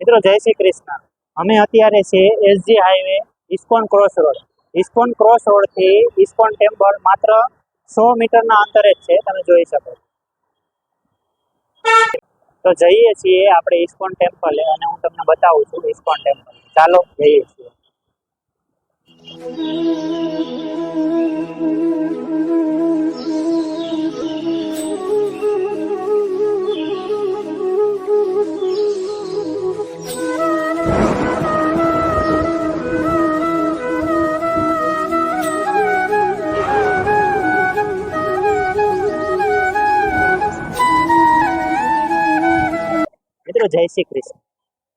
મિત્રો, જય શ્રી કૃષ્ણ. અમે અત્યારે છે SG highway, ISKCON cross road. ISKCON cross રોડથી ISKCON temple માત્ર સો મીટરના અંતરે જ છે, તમે જોઈ શકો તો જઈએ છીએ આપણે ઇસ્કોન ટેમ્પલે અને હું તમને બતાવું છું ઇસ્કોન ટેમ્પલ. ચાલો જઈએ છીએ. મિત્રો, જય શ્રી કૃષ્ણ.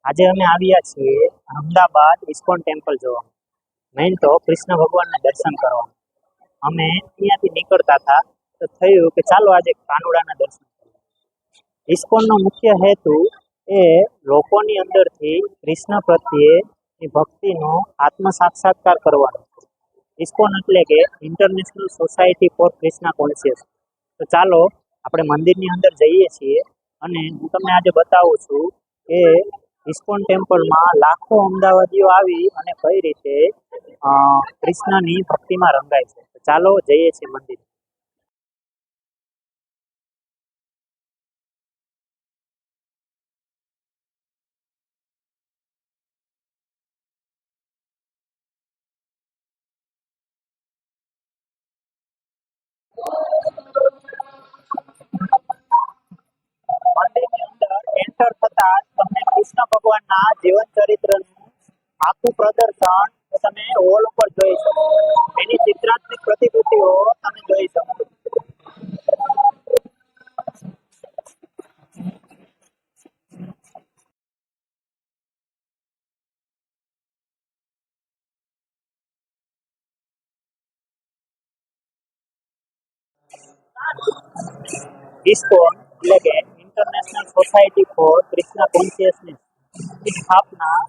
આજે અમે આવ્યા છીએ અમદાવાદ ઇસ્કોન ટેમ્પલ જોવા. મેઇન તો કૃષ્ણ ભગવાનના દર્શન કરવા. અમે અહીંયાથી નીકળતા હતા, તો થયું કે ચાલો આજે કાનુડાના દર્શન કરીએ. ઇસ્કોનનો મુખ્ય હેતુ એ લોકોની અંદરથી કૃષ્ણ પ્રત્યે ભક્તિનો આત્મ સાક્ષાત્કાર કરવાનો ઇસ્કોન એટલે કે international society for Krishna conscious તો ચાલો, આપણે મંદિરની અંદર જઈએ છીએ. અને હું તમને આજે બતાવું છું કે ઇસ્કોન ટેમ્પલમાં લાખો અમદાવાદીઓ આવી અને કઈ રીતે કૃષ્ણની ભક્તિમાં રંગાય છે. ચાલો જઈએ છીએ મંદિર. કૃષ્ણ ભગવાનના જીવન ચરિત્રનું આખું પ્રદર્શન તમે હોલ ઉપર જોઈ શકો. એની ચિત્રાત્મક પ્રતિકૃતિઓ તમે જોઈ શકો. ઇસ્કોન એટલે international society for Krishna consciousness સ્થાપના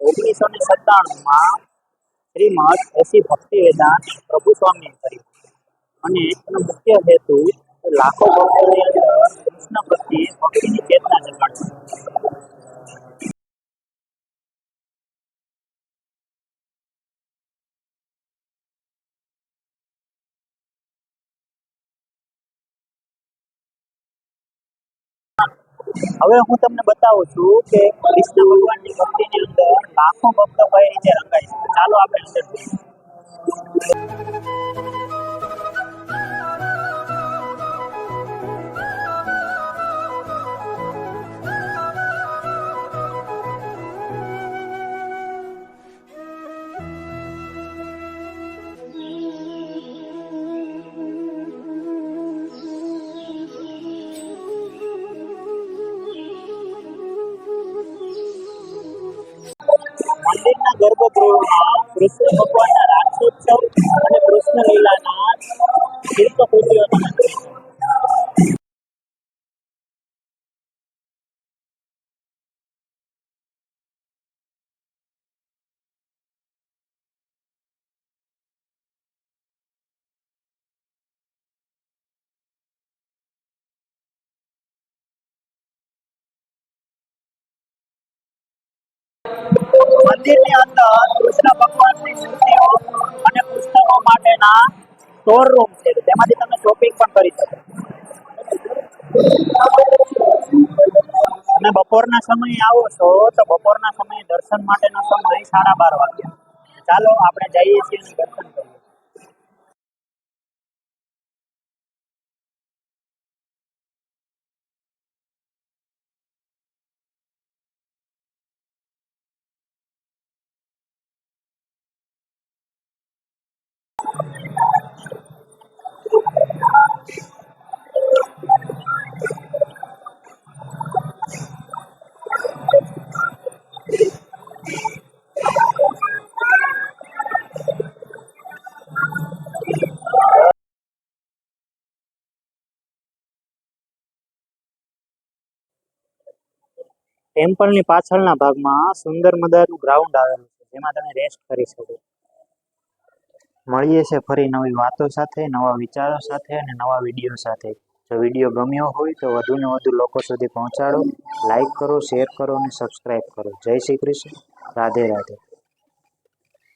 ઓગણીસો ને સત્તાણુંમાં શ્રીમદ એસી ભક્તિ વેદાંત પ્રભુ સ્વામીએ કરી. અને એનો મુખ્ય હેતુ લાખો ભક્તોની અંદર કૃષ્ણ પ્રત્યે ભક્તિની ચેતના જગાડવી. હવે હું તમને બતાવું છું કે કૃષ્ણ ભગવાનની ભક્તિની અંદર લાખો ભક્તો કઈ રીતે રંગાય છે ચાલો આપણે અંદર જઈએ. ગર્ભગૃહમાં કૃષ્ણ ભગવાનના રાક્ષોત્સવ અને કૃષ્ણ લીલાના શિલ્પકૃતિઓ મંદિરની અંદર કૃષ્ણ ભગવાનની મૂર્તિઓ અને પુસ્તકો માટેના સ્ટોર છે. તેમાંથી તમે શોપિંગ પણ કરી શકો. તમે બપોરના સમયે આવો છો, તો બપોરના સમયે દર્શન માટેનો સમય સાડા બાર વાગ્યા. ચાલો, આપણે જઈએ છીએ દર્શન ટેમ્પલની પાછળના ભાગમાં સુંદર મજાનું ગ્રાઉન્ડ આવેલું છે, જેમાં તમે રેસ્ટ કરી શકો. મળીએ છે ફરી નવી વાતો સાથે, નવા વિચારો સાથે અને નવા વીડિયો સાથે. જો વીડિયો ગમ્યો હોય તો વધુને વધુ લોકો સુધી પહોંચાડો. લાઈક કરો શેર કરો અને સબસ્ક્રાઈબ કરો. જય શ્રી કૃષ્ણ. રાધે રાધે.